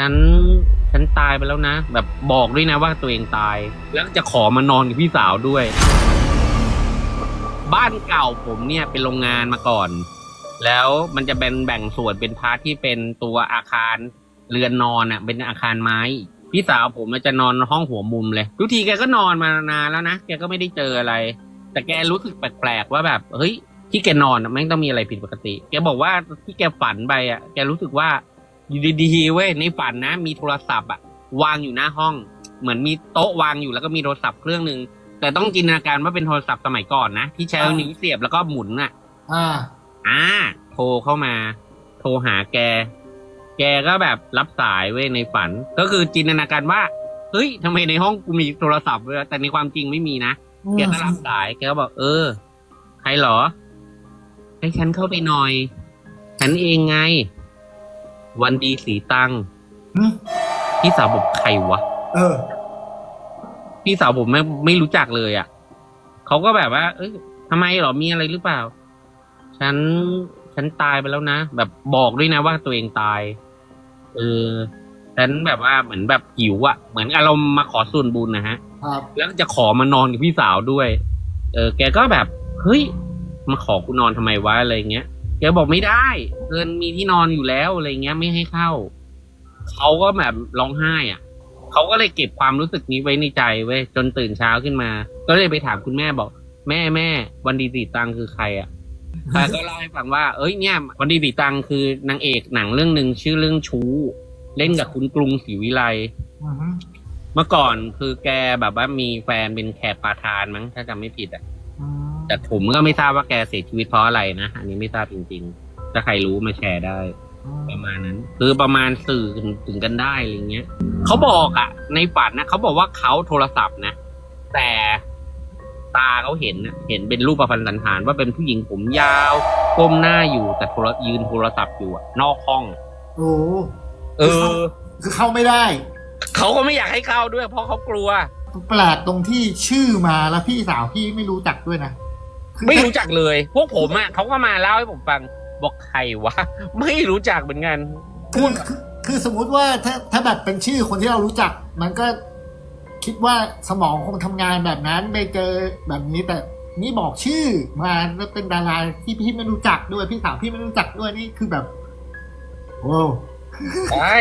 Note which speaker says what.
Speaker 1: ฉันฉันตายไปแล้วนะ แบบบอกด้วยนะว่าตัวเองตาย แล้วจะขอมานอนกับพี่สาวด้วย บ้านเก่าผมเนี่ยเป็นโรงงานมาก่อน แล้วมันจะเป็นแบ่งส่วนเป็นพาร์ทที่เป็นตัวอาคารเรือนนอนอะ เป็นอาคารไม้ พี่สาวผมจะนอนห้องหัวมุมเลยทุกทีแกก็นอนมานานแล้วนะแกก็ไม่ได้เจออะไร แต่แกรู้สึกแปลกๆว่าแบบเฮ้ยที่แกนอนอะแม่งต้องมีอะไรผิดปกติ แกบอกว่าที่แกฝันไปอะ แกรู้สึกว่า อยู่ดีๆเว้ยในฝันนะ มีโทรศัพท์อะวางอยู่หน้าห้อง เหมือนมีโต๊ะวางอยู่แล้วก็มีโทรศัพท์เครื่องหนึ่งแต่ต้องจินตนาการว่าเป็นโทรศัพท์สมัยก่อนนะที่ใช้นิ้วเสียบแล้วก็หมุนอะ
Speaker 2: อ่า
Speaker 1: อ่า โทรเข้ามา โทรหาแก แกก็แบบรับสายเว้ยในฝัน ก็คือจินตนาการว่าเฮ้ยทำไมในห้องกูมีโทรศัพท์เว้ยแต่ในความจริงไม่มีนะแกก็รับสายแกก็บอกเออ ใครเหรอให้ฉันเข้าไปหน่อย ฉันเองไง วันดีสีตัง
Speaker 2: หึ
Speaker 1: พี่สาวบอกใครวะ
Speaker 2: เออ
Speaker 1: พี่สาวผมไม่ไม่รู้จักเลยอะ่ะเขาก็แบบว่า เอ้ยทำไมเหรอมีอะไรหรือเปล่า ฉันฉันตายไปแล้วนะ แบบบอกด้วยนะว่าตัวเองตาย เออฉันแบบว่าเหมือนแบบหิวอะ่ะ เหมือนอารมณ์มาขอส่วนบุญนะฮะ
Speaker 2: ครับ
Speaker 1: แล้วจะขอมานอนกับพี่สาวด้วย เออ แกก็แบบ เฮ้ย มาขอกูนอนทำไมวะอะไรเงี้ย แกบอกไม่ได้เกินมีที่นอนอยู่แล้วอะไรเงี้ยไม่ให้เข้าเขาก็แบบร้องไห้อะเขาก็เลยเก็บความรู้สึกนี้ไว้ในใจเว้ยจนตื่นเช้าขึ้นมา ก็เลยไปถามคุณแม่บอก แม่แม่วันดีสีตังคือใครอะแต่ก็เล่าให้ฟังว่า เอ้ยเนี่ย วันดีสีตังคือนางเอกหนังเรื่องหนึ่งชื่อเรื่องชู้ เล่นกับคุณกรุงศรีวิไล
Speaker 2: อือฮึ
Speaker 1: เมื่อก่อนคือแกแบบว่ามีแฟนเป็นแขกปาทานมั้งถ้าจำไม่ผิดอะ
Speaker 2: อืม
Speaker 1: แต่ผมก็ไม่ทราบว่าแกเสียชีวิตเพราะอะไรนะอันนี้ไม่ทราบจริง ๆ ถ้าใครรู้มาแชร์ได้ ประมาณนั้น คือประมาณสื่อถึงกันได้อะไรเงี้ยเขาบอกอะในฝันนะเขาบอกว่าเขาโทรศัพท์นะแต่ตาเขาเห็นน่ะเห็นเป็นรูปประพันธ์สันฐาน ว่าเป็นผู้หญิงผมยาวก้มหน้าอยู่แต่โทรยืนโทรศัพท์อยู่อะนอกห้อง
Speaker 2: โอ้
Speaker 1: เออ
Speaker 2: คือเข้าไม่ได้
Speaker 1: เขาก็ไม่อยากให้เข้าด้วย เพราะเขากลัว
Speaker 2: แปลกตรงที่ชื่อมาแล้วพี่สาวพี่ไม่รู้จักด้วยนะคือ
Speaker 1: ไม่รู้จักเลย พวกผมอะเขาก็มาเล่าให้ผมฟัง บอกใครวะ ไม่รู้จักเหมือนกัน
Speaker 2: คื
Speaker 1: พู
Speaker 2: อ
Speaker 1: ด
Speaker 2: คือคือสมมุติว่าถ้าถ้าแบบเป็นชื่อคนที่เรารู้จัก มันก็คิดว่าสมองคงทำงานแบบนั้นไปเจอแบบนี้แต่นี่บอกชื่อมาแล้วเป็นดาราที่พี่ไม่รู้จักด้วยพี่สาวพี่ไม่รู้จักด้วยนี่คือแบบโว้ว
Speaker 1: ใช่